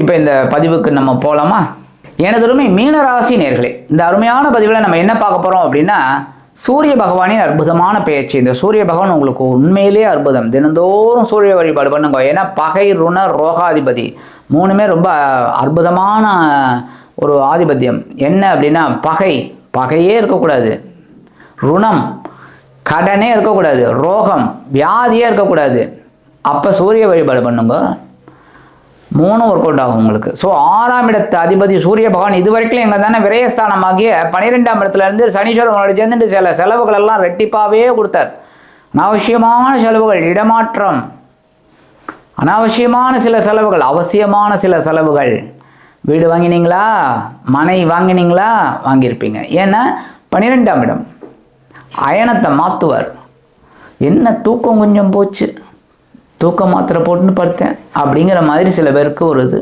இப்போ இந்த பதிவுக்கு நம்ம போகலாமா எனது அருமை மீனராசி நேர்களே இந்த அருமையான பதிவில் நம்ம என்ன பார்க்க போகிறோம் அப்படின்னா சூரிய பகவானின் அற்புதமான பேச்சு இந்த சூரிய பகவான் உங்களுக்கு உண்மையிலேயே அற்புதம். தினந்தோறும் சூரிய வழிபாடு பண்ணுங்க. ஏன்னா பகை ருண ரோகாதிபதி மூணுமே ரொம்ப அற்புதமான ஒரு ஆதிபத்தியம். என்ன அப்படின்னா பகை. பகையே இருக்கக்கூடாது. ருணம். கடனே இருக்கக்கூடாது. ரோகம். வியாதியே இருக்கக்கூடாது. அப்போ சூரிய வழிபாடு பண்ணுங்க. மூணு ஒர்க் அவுட் ஆகும் உங்களுக்கு. ஸோ ஆறாம் இடத்து அதிபதி சூரிய பகவான் இது வரைக்கும் எங்கே தானே விரயஸ்தானமாகிய பன்னிரெண்டாம் இடத்துலேருந்து சனீஸ்வரனோட சேர்ந்துட்டு சில செலவுகள் எல்லாம் ரெட்டிப்பாகவே கொடுத்தார். அனாவசியமான செலவுகள் இடமாற்றம். அனாவசியமான சில செலவுகள் அவசியமான சில செலவுகள். வீடு வாங்கினீங்களா? மனை வாங்கினீங்களா? வாங்கியிருப்பீங்க. ஏன்னா பன்னிரெண்டாம் இடம். அயனத்தை மாற்றுவார் என்ன தூக்கம் கொஞ்சம் போச்சு. தூக்க மாத்திரை போட்டுன்னு படுத்தேன். அப்படிங்கிற மாதிரி சில பேருக்கு ஒரு இது.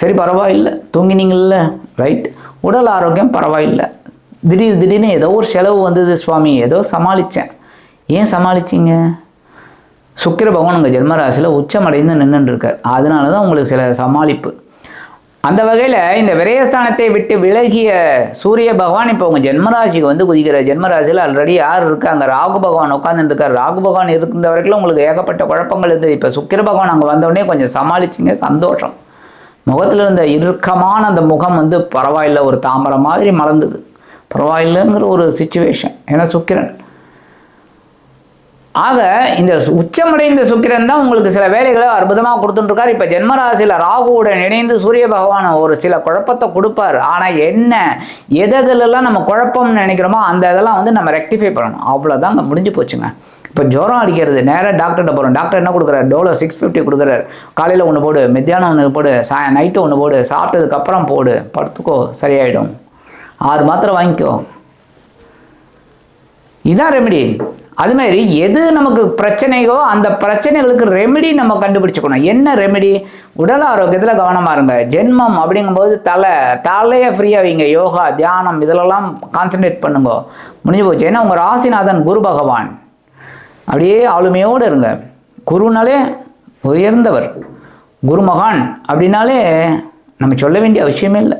சரி பரவாயில்ல. தூங்கினீங்கள்ல ரைட் உடல் ஆரோக்கியம் பரவாயில்லை. திடீர் திடீர்னு ஏதோ ஒரு செலவு வந்தது சுவாமி. ஏதோ சமாளித்தேன் ஏன் சமாளிச்சிங்க? சுக்கிர பகவான் உங்கள் ஜென்மராசியில் உச்சமடைந்து நின்றுருக்கார் அதனால தான் உங்களுக்கு சில சமாளிப்பு. அந்த வகையில் இந்த விரயஸ்தானத்தை விட்டு விலகிய சூரிய பகவான் இப்போ உங்கள் ஜென்மராசிக்கு வந்து குதிக்கிற ஜென்மராசியில் ஆல்ரெடி யார் இருக்காங்க? ராகு பகவான் உட்காந்துருக்கார் ராகு பகவான் இருந்த வரைக்கும் உங்களுக்கு ஏகப்பட்ட குழப்பங்கள் இருந்தது. இப்போ சுக்கிர பகவான் அங்கே வந்தோடனே கொஞ்சம் சமாளிச்சிங்க. சந்தோஷம். முகத்தில் இருந்த இறுக்கமான அந்த முகம் வந்து பரவாயில்ல. ஒரு தாமரை மாதிரி மலர்ந்தது. பரவாயில்லைங்கிற ஒரு சுச்சுவேஷன் ஏன்னா சுக்கிரன். ஆக இந்த உச்சமடைந்த சுக்கிரன் தான் உங்களுக்கு சில வேலைகளை அற்புதமாக கொடுத்துட்டுருக்கார். இப்போ ஜென்மராசியில் ராகுவுடன் இணைந்து சூரிய பகவான் ஒரு சில குழப்பத்தை கொடுப்பார். ஆனால் என்ன எதெல்லாம் நம்ம குழப்பம்னு நினைக்கிறோமோ அந்த இதெல்லாம் வந்து நம்ம ரெக்டிஃபை பண்ணணும். அவ்வளோதான் அங்கே முடிஞ்சு போச்சுங்க. இப்போ ஜுரம் அடிக்கிறது நேராக டாக்டர்கிட்ட போகிறோம் டாக்டர் என்ன கொடுக்குறாரு? டோலோ சிக்ஸ் ஃபிஃப்டி கொடுக்குறாரு. காலையில் ஒன்று போடு மத்தியானம் ஒன்று போடு சாய நைட்டு ஒன்று போடு சாப்பிட்டதுக்கப்புறம் போடு. படுத்துக்கோ சரியாயிடும். ஆறு மாத்திரை வாங்கிக்கோ. இதான் ரெமெடி அதுமாரி எது நமக்கு பிரச்சனையோ அந்த பிரச்சனைகளுக்கு ரெமெடி நம்ம கண்டுபிடிச்சுக்கணும். என்ன ரெமெடி உடல் ஆரோக்கியத்தில் கவனமாக இருங்க. ஜென்மம் அப்படிங்கும்போது தலை தலையை ஃப்ரீயாக வைங்க. யோகா தியானம் இதிலெல்லாம் கான்சென்ட்ரேட் பண்ணுங்க. முடிஞ்சு போச்சு. ஏன்னா உங்கள் ராசிநாதன் குரு பகவான். அப்படியே ஆளுமையோடு இருங்க. குருனாலே உயர்ந்தவர். குருமகான் அப்படின்னாலே நம்ம சொல்ல வேண்டிய அவசியமே இல்லை.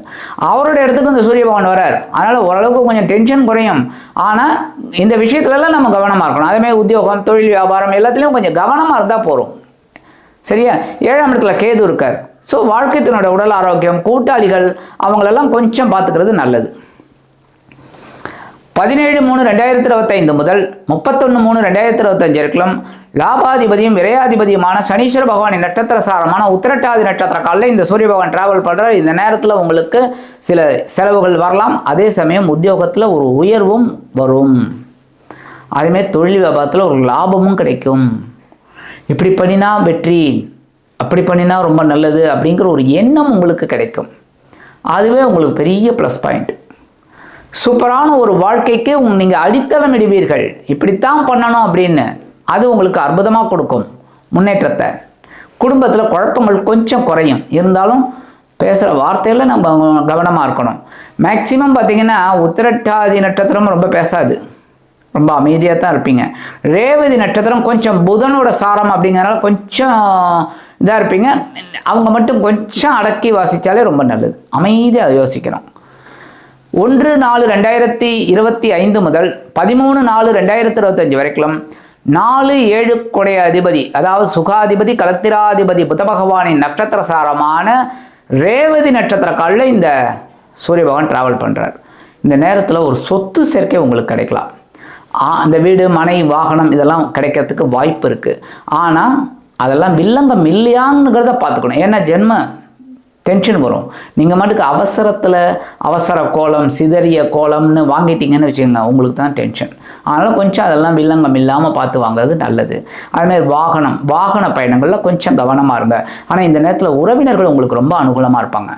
அவரோட இடத்துக்கு இந்த சூரிய பகவான் வரார். அதனால் ஓரளவுக்கு கொஞ்சம் டென்ஷன் குறையும். ஆனால் இந்த விஷயத்துலலாம் நம்ம கவனமாக இருக்கணும். அதேமாதிரி உத்தியோகம் தொழில் வியாபாரம் எல்லாத்துலேயும் கொஞ்சம் கவனமாக இருந்தால் போகிறோம் சரியா? ஏழாம் இடத்துல கேது இருக்கார். ஸோ வாழ்க்கைத்தினோட உடல் ஆரோக்கியம் கூட்டாளிகள் அவங்களெல்லாம் கொஞ்சம் பார்த்துக்கிறது நல்லது. பதினேழு மூணு ரெண்டாயிரத்தி இருபத்தைந்து முதல் முப்பத்தொன்று மூணு ரெண்டாயிரத்தி இருபத்தஞ்சு இருக்கலாம் லாபாதிபதியும் விரையாதிபதியுமான சனீஸ்வர பகவானின் நட்சத்திர சாரமான உத்திரட்டாதி நட்சத்திர காலில் இந்த சூரிய பகவான் டிராவல் பண்ணுறார் இந்த நேரத்தில் உங்களுக்கு சில செலவுகள் வரலாம். அதே சமயம் உத்தியோகத்தில் ஒரு உயர்வும் வரும். அதேமாதிரி தொழில் வியாபாரத்தில் ஒரு லாபமும் கிடைக்கும். இப்படி பண்ணினா வெற்றி அப்படி பண்ணினா ரொம்ப நல்லது அப்படிங்கிற ஒரு எண்ணம் உங்களுக்கு கிடைக்கும். அதுவே உங்களுக்கு பெரிய ப்ளஸ் பாயிண்ட் சூப்பரான ஒரு வாழ்க்கைக்கு நீங்கள் அடித்தளம் இடுவீர்கள் இப்படித்தான் பண்ணணும் அப்படின்னு அது உங்களுக்கு அற்புதமாக கொடுக்கும். முன்னேற்றத்தை. குடும்பத்தில் குழப்பங்கள் கொஞ்சம் குறையும். இருந்தாலும் பேசுகிற வார்த்தையில் நம்ம கவனமாக இருக்கணும். மேக்சிமம் பார்த்தீங்கன்னா உத்திரட்டாதி நட்சத்திரம் ரொம்ப பேசாது. ரொம்ப அமைதியாக தான் இருப்பீங்க. ரேவதி நட்சத்திரம் கொஞ்சம் புதனோட சாரம் அப்படிங்கிறனால கொஞ்சம் இதாக இருப்பீங்க. அவங்க மட்டும் கொஞ்சம் அடக்கி வாசித்தாலே ரொம்ப நல்லது. அமைதியாக யோசிக்கணும். ஒன்று நாலு ரெண்டாயிரத்தி இருபத்தி ஐந்து முதல் பதிமூணு நாலு ரெண்டாயிரத்தி இருபத்தஞ்சி வரைக்கும் நாலு ஏழு கொடைய அதிபதி அதாவது சுகாதிபதி கலத்திராதிபதி புத்த பகவானின் நட்சத்திர சாரமான ரேவதி நட்சத்திர காலில் இந்த சூரிய பகவான் டிராவல் பண்ணுறார் இந்த நேரத்தில் ஒரு சொத்து சேர்க்கை உங்களுக்கு கிடைக்கலாம். ஆ, அந்த வீடு மனை வாகனம் இதெல்லாம் கிடைக்கிறதுக்கு வாய்ப்பு இருக்குது ஆனால் அதெல்லாம் வில்லங்கம் இல்லையாங்கிறத பார்த்துக்கணும். ஏன்னா ஜென்ம டென்ஷன் வரும். நீங்கள் மட்டுக்கு அவசரத்தில் அவசர கோலம் சிதறிய கோலம்னு வாங்கிட்டீங்கன்னு வச்சுக்கோங்க உங்களுக்கு தான் டென்ஷன் அதனால் கொஞ்சம் அதெல்லாம் வில்லங்கம் இல்லாமல் பார்த்து வாங்குறது நல்லது அதுமாதிரி வாகனம் வாகன பயணங்களில் கொஞ்சம் கவனமாக இருங்க. ஆனால் இந்த நேரத்தில் உறவினர்கள் உங்களுக்கு ரொம்ப அனுகூலமாக இருப்பாங்க.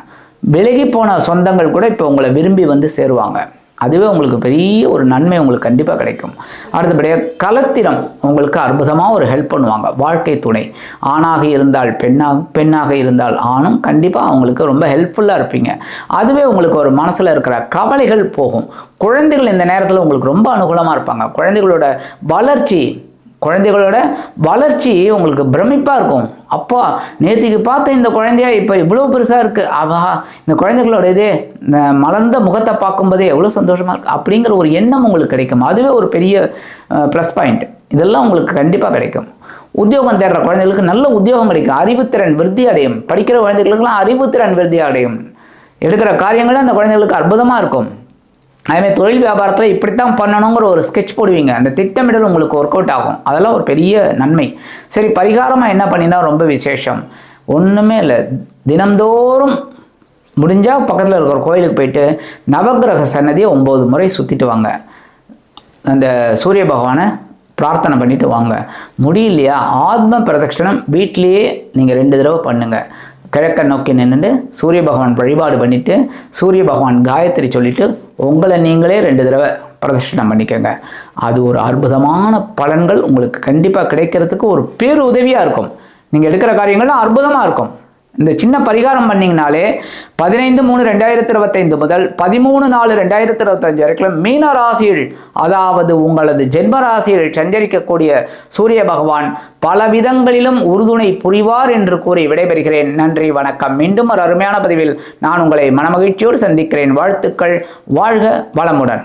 விலகி போன சொந்தங்கள் கூட இப்போ உங்களை விரும்பி வந்து சேருவாங்க. அதுவே உங்களுக்கு பெரிய ஒரு நன்மை உங்களுக்கு கண்டிப்பாக கிடைக்கும். அடுத்தபடியாக கலத்திரம் உங்களுக்கு அற்புதமாக ஒரு ஹெல்ப் பண்ணுவாங்க. வாழ்க்கை துணை. ஆணாக இருந்தால் பெண்ணாக பெண்ணாக இருந்தால் ஆணும் கண்டிப்பாக அவங்களுக்கு ரொம்ப ஹெல்ப்ஃபுல்லாக இருப்பீங்க. அதுவே உங்களுக்கு ஒரு மனசில் இருக்கிற கவலைகள் போகும். குழந்தைகள் இந்த நேரத்தில் உங்களுக்கு ரொம்ப அனுகூலமாக இருப்பாங்க. குழந்தைகளோட வளர்ச்சி குழந்தைகளோட வளர்ச்சி உங்களுக்கு பிரமிப்பாக இருக்கும். அப்பா நேற்றுக்கு பார்த்த இந்த குழந்தையா இப்போ இவ்வளோ பெருசாக இருக்குது அவா இந்த குழந்தைகளோட இதே இந்த மலர்ந்த முகத்தை பார்க்கும்போதே எவ்வளோ சந்தோஷமாக இருக்குது அப்படிங்கிற ஒரு எண்ணம் உங்களுக்கு கிடைக்கும். அதுவே ஒரு பெரிய ப்ளஸ் பாயிண்ட் இதெல்லாம் உங்களுக்கு கண்டிப்பாக கிடைக்கும். உத்தியோகம் தேடுற குழந்தைகளுக்கு நல்ல உத்தியோகம் கிடைக்கும். அறிவுத்திறன் விருத்தி அடையும். படிக்கிற குழந்தைகளுக்கெல்லாம் அறிவுத்திறன் விருத்தி அடையும். எடுக்கிற காரியங்களும் அந்த குழந்தைகளுக்கு அற்புதமாக இருக்கும். அதேமாதிரி தொழில் வியாபாரத்தில் இப்படித்தான் பண்ணணுங்கிற ஒரு ஸ்கெட்ச் போடுவீங்க. அந்த திட்டமிடல் உங்களுக்கு ஒர்க் அவுட் ஆகும். அதெல்லாம் ஒரு பெரிய நன்மை. சரி பரிகாரமாக என்ன பண்ணினா ரொம்ப விசேஷம். ஒன்றுமே இல்லை. தினம்தோறும் முடிஞ்சால் பக்கத்தில் இருக்கிற கோயிலுக்கு போயிட்டு நவக்கிரக சன்னதியை ஒம்பது முறை சுற்றிட்டு வாங்க. அந்த சூரிய பகவானை பிரார்த்தனை பண்ணிட்டு வாங்க. முடியலையா? ஆத்ம பிரதட்சணம் வீட்டிலேயே நீங்கள் ரெண்டு தடவை பண்ணுங்கள் கிழக்க நோக்கி நின்றுட்டு சூரிய பகவான் வழிபாடு பண்ணிவிட்டு சூரிய பகவான் காயத்ரி சொல்லிவிட்டு உங்களை நீங்களே ரெண்டு தடவை பிரதட்சணம் பண்ணிக்கோங்க. அது ஒரு அற்புதமான பலன்கள் உங்களுக்கு கண்டிப்பாக கிடைக்கிறதுக்கு ஒரு பேருதவியாக இருக்கும். நீங்கள் எடுக்கிற காரியங்கள்லாம் அற்புதமாக இருக்கும். இந்த சின்ன பரிகாரம் பண்ணிங்கனாலே பதினைந்து மூணு ரெண்டாயிரத்தி இருபத்தைந்து முதல் பதிமூணு நாலு ரெண்டாயிரத்தி இருபத்தஞ்சு வரைக்கும் மீன ராசியில் அதாவது உங்களது ஜென்ம ராசியில் சஞ்சரிக்கக்கூடிய சூரிய பகவான் பல விதங்களிலும் உறுதுணை புரிவார் என்று கூறி விடைபெறுகிறேன். நன்றி வணக்கம். மீண்டும் ஒரு அருமையான பதிவில் நான் உங்களை மனமகிழ்ச்சியோடு சந்திக்கிறேன். வாழ்த்துக்கள். வாழ்க வளமுடன்.